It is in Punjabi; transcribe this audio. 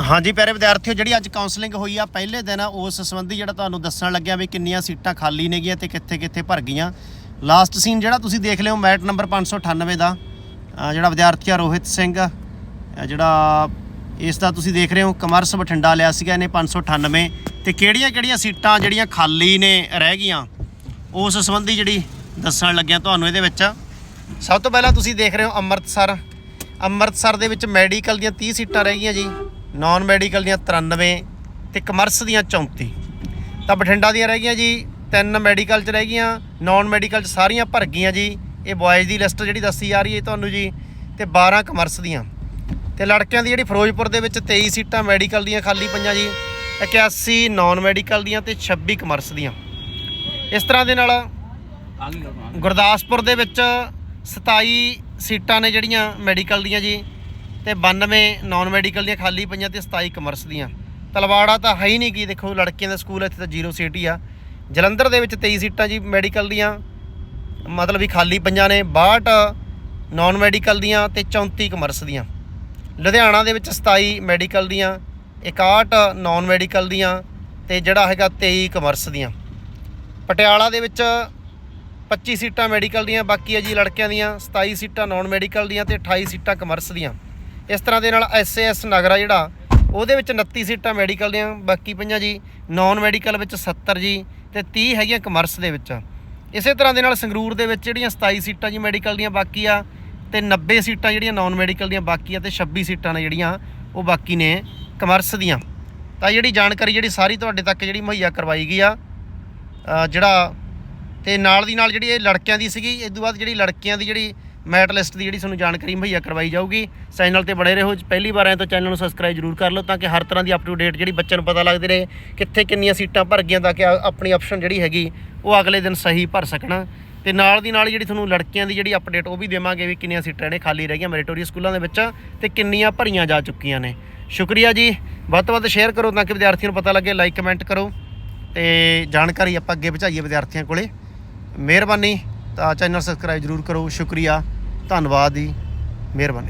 ਹਾਂਜੀ, ਪਿਆਰੇ ਵਿਦਿਆਰਥੀਓ, ਜਿਹੜੀ ਅੱਜ ਕਾਉਂਸਲਿੰਗ ਹੋਈ ਆ, ਪਹਿਲੇ ਦਿਨ ਆ ਉਸ ਸੰਬੰਧੀ ਜਿਹੜਾ ਤੁਹਾਨੂੰ ਦੱਸਣ ਲੱਗਿਆ ਵੀ ਕਿੰਨੀਆਂ ਸੀਟਾਂ ਖਾਲੀ ਨੇਗੀਆਂ ਤੇ ਕਿੱਥੇ ਕਿੱਥੇ ਭਰ ਗਈਆਂ। ਲਾਸਟ ਸੀਨ ਜਿਹੜਾ ਤੁਸੀਂ ਦੇਖ ਲਿਓ, ਮੈਟ ਨੰਬਰ 598 ਦਾ ਅਹ ਜਿਹੜਾ ਵਿਦਿਆਰਥੀ ਆ ਰੋਹਿਤ ਸਿੰਘ ਅਹ ਜਿਹੜਾ ਇਸ ਦਾ ਤੁਸੀਂ ਦੇਖ ਰਹੇ ਹੋ, ਕਮਰਸ ਬਠਿੰਡਾ ਲਿਆ ਸੀਗਾ ਇਹਨੇ 598 ਤੇ ਕਿਹੜੀਆਂ ਕਿਹੜੀਆਂ ਸੀਟਾਂ ਜਿਹੜੀਆਂ ਖਾਲੀ ਨੇ, ਰਹਿ ਗਈਆਂ? ਉਸ ਸੰਬੰਧੀ ਜਿਹੜੀ ਦੱਸਣ ਲੱਗਿਆ ਤੁਹਾਨੂੰ ਇਹਦੇ ਵਿੱਚ। ਸਭ ਤੋਂ ਪਹਿਲਾਂ ਤੁਸੀਂ ਦੇਖ ਰਹੇ ਹੋ ਅੰਮ੍ਰਿਤਸਰ। ਅੰਮ੍ਰਿਤਸਰ ਦੇ ਵਿੱਚ ਮੈਡੀਕਲ ਦੀਆਂ 30 ਸੀਟਾਂ ਰਹਿ ਗਈਆਂ ਜੀ। ਨਾਨ ਮੈਡੀਕਲ ਦੀਆਂ 93 ਤੇ ਕਮਰਸ ਦੀਆਂ 34 ਤਾਂ ਬਠਿੰਡਾ ਦੀਆਂ ਰਹਿ ਗਈਆਂ ਜੀ, ਤਿੰਨ ਮੈਡੀਕਲ 'ਚ ਰਹਿ ਗਈਆਂ ਨਾਨ ਮੈਡੀਕਲ 'ਚ ਸਾਰੀਆਂ ਭਰ ਗਈਆਂ ਜੀ। ਇਹ ਬॉयਜ਼ ਦੀ ਲਿਸਟ ਜਿਹੜੀ ਦੱਸੀ ਜਾ ਰਹੀ ਹੈ ਤੁਹਾਨੂੰ ਜੀ, ਤੇ 12 ਕਮਰਸ ਦੀਆਂ। ਤੇ ਲੜਕਿਆਂ ਦੀ ਜਿਹੜੀ ਫਿਰੋਜ਼ਪੁਰ ਦੇ ਵਿੱਚ 23 ਸੀਟਾਂ ਮੈਡੀਕਲ ਦੀਆਂ ਖਾਲੀ ਪਈਆਂ ਜੀ 81 ਨਾਨ ਮੈਡੀਕਲ ਦੀਆਂ ਤੇ 26 ਕਮਰਸ ਦੀਆਂ। ਇਸ ਤਰ੍ਹਾਂ ਦੇ ਨਾਲ ਗੁਰਦਾਸਪੁਰ ਦੇ ਵਿੱਚ 27 ਸੀਟਾਂ ਨੇ ਜਿਹੜੀਆਂ ਮੈਡੀਕਲ ਦੀਆਂ ਜੀ ਤੇ 92 ਨਾਨ ਮੈਡੀਕਲ ਦੀਆਂ ਖਾਲੀ ਪਈਆਂ ਤੇ 27 ਕਮਰਸ ਦੀਆਂ। ਤਲਵਾੜਾ ਤਾਂ ਹੈ ਹੀ ਨਹੀਂ ਕੀ ਦੇਖੋ, ਲੜਕੀਆਂ ਦਾ ਸਕੂਲ ਇੱਥੇ ਤਾਂ ਜ਼ੀਰੋ ਸੀਟ ਆ। ਜਲੰਧਰ ਦੇ ਵਿੱਚ 23 ਸੀਟਾਂ ਜੀ ਮੈਡੀਕਲ ਦੀਆਂ, ਮਤਲਬ ਵੀ ਖਾਲੀ ਪਈਆਂ ਨੇ 62 ਨਾਨ ਮੈਡੀਕਲ ਦੀਆਂ ਤੇ 34 ਕਮਰਸ ਦੀਆਂ। ਲੁਧਿਆਣਾ ਦੇ ਵਿੱਚ 27 ਮੈਡੀਕਲ ਦੀਆਂ 61 ਨਾਨ ਮੈਡੀਕਲ ਦੀਆਂ ਤੇ ਜਿਹੜਾ ਹੈਗਾ 23 ਕਮਰਸ ਦੀਆਂ। ਪਟਿਆਲਾ ਦੇ ਵਿੱਚ 25 ਸੀਟਾਂ ਮੈਡੀਕਲ ਦੀਆਂ, ਬਾਕੀ ਹੈ ਜੀ ਲੜਕਿਆਂ ਦੀਆਂ 27 ਸੀਟਾਂ ਨਾਨ ਮੈਡੀਕਲ ਦੀਆਂ ਤੇ 28 ਸੀਟਾਂ ਕਮਰਸ ਦੀਆਂ। ਇਸ ਤਰ੍ਹਾਂ ਦੇ ਨਾਲ ਐਸਏਐਸ ਨਗਰਾ ਜਿਹੜਾ, ਉਹਦੇ ਵਿੱਚ 29 ਸੀਟਾਂ ਮੈਡੀਕਲ ਦੀਆਂ, ਬਾਕੀ ਪਈਆਂ ਜੀ ਨਾਨ ਮੈਡੀਕਲ ਵਿੱਚ 70 ਜੀ ਤੇ 30 ਹੈਗੀਆਂ ਕਮਰਸ ਦੇ ਵਿੱਚ। ਇਸੇ ਤਰ੍ਹਾਂ ਦੇ ਨਾਲ ਸੰਗਰੂਰ ਦੇ ਵਿੱਚ ਜਿਹੜੀਆਂ 27 ਸੀਟਾਂ ਜੀ ਮੈਡੀਕਲ ਦੀਆਂ ਬਾਕੀ ਆ, ਤੇ 90 ਸੀਟਾਂ ਜਿਹੜੀਆਂ ਨਾਨ ਮੈਡੀਕਲ ਦੀਆਂ ਬਾਕੀ ਆ ਤੇ 26 ਸੀਟਾਂ ਨੇ ਜਿਹੜੀਆਂ, ਉਹ ਬਾਕੀ ਨੇ ਕਮਰਸ ਦੀਆਂ। ਤਾਂ ਜਿਹੜੀ ਜਾਣਕਾਰੀ ਜਿਹੜੀ ਸਾਰੀ ਤੁਹਾਡੇ ਤੱਕ ਜਿਹੜੀ ਮੁਹੱਈਆ ਕਰਵਾਈ ਗਈ ਆ ਜਿਹੜਾ, ਤੇ ਨਾਲ ਦੀ ਨਾਲ ਜਿਹੜੀ ਇਹ ਲੜਕਿਆਂ ਦੀ ਸੀਗੀ ਇਸ ਤੋਂ ਬਾਅਦ ਜਿਹੜੀ ਲੜਕੀਆਂ ਦੀ ਜਿਹੜੀ ਮੈਟ ਲਿਸਟ ਦੀ ਜਿਹੜੀ ਤੁਹਾਨੂੰ ਜਾਣਕਾਰੀ ਮੁਹੱਈਆ ਕਰਵਾਈ ਜਾਊਗੀ। ਚੈਨਲ ਤੇ ਬੜੇ ਰਹੋ। ਪਹਿਲੀ ਵਾਰ ਆਏ ਤਾਂ ਚੈਨਲ ਨੂੰ ਸਬਸਕ੍ਰਾਈਬ ਜ਼ਰੂਰ ਕਰ ਲਓ ਤਾਂ ਕਿ ਹਰ ਤਰ੍ਹਾਂ ਦੀ ਅਪ ਟੂ ਡੇਟ ਜਿਹੜੀ ਬੱਚਿਆਂ ਨੂੰ ਪਤਾ ਲੱਗਦੀ ਰਹੇ ਕਿੱਥੇ ਕਿੰਨੀਆਂ ਸੀਟਾਂ ਭਰ ਗਈਆਂ ਤਾਂ ਕਿ ਆਪਣੀ ਆਪਸ਼ਨ ਜਿਹੜੀ ਹੈਗੀ ਉਹ ਅਗਲੇ ਦਿਨ ਸਹੀ ਭਰ ਸਕਣ। ਤੇ ਨਾਲ ਦੀ ਨਾਲ ਜਿਹੜੀ ਤੁਹਾਨੂੰ ਲੜਕੀਆਂ ਦੀ ਜਿਹੜੀ ਅਪਡੇਟ ਉਹ ਵੀ ਦੇਵਾਂਗੇ ਵੀ ਕਿੰਨੀਆਂ ਸੀਟਾਂ ਨੇ ਖਾਲੀ ਰਹਿ ਗਈਆਂ ਮੈਰੀਟੋਰੀਅਸ ਸਕੂਲਾਂ ਦੇ ਵਿੱਚ ਤੇ ਕਿੰਨੀਆਂ ਭਰੀਆਂ ਜਾ ਚੁੱਕੀਆਂ ਨੇ। ਸ਼ੁਕਰੀਆ ਜੀ। ਵੱਧ ਤੋਂ ਵੱਧ ਸ਼ੇਅਰ ਕਰੋ ਤਾਂ ਕਿ ਵਿਦਿਆਰਥੀਆਂ ਨੂੰ ਪਤਾ ਲੱਗੇ ਲਾਈਕ ਕਮੈਂਟ ਕਰੋ। ਤੇ ਜਾਣਕਾਰੀ ਆਪਾਂ ਅੱਗੇ ਪਹੁੰਚਾਈਏ ਵਿਦਿਆਰਥੀਆਂ ਕੋਲੇ। ਮਿਹਰਬਾਨੀ। ਤਾਂ ਚੈਨਲ ਸਬਸਕ੍ਰਾਈਬ ਜਰੂਰ ਕਰੋ। ਸ਼ੁਕਰੀਆ। ਧੰਨਵਾਦ ਜੀ ਮਿਹਰਬਾਨੀ।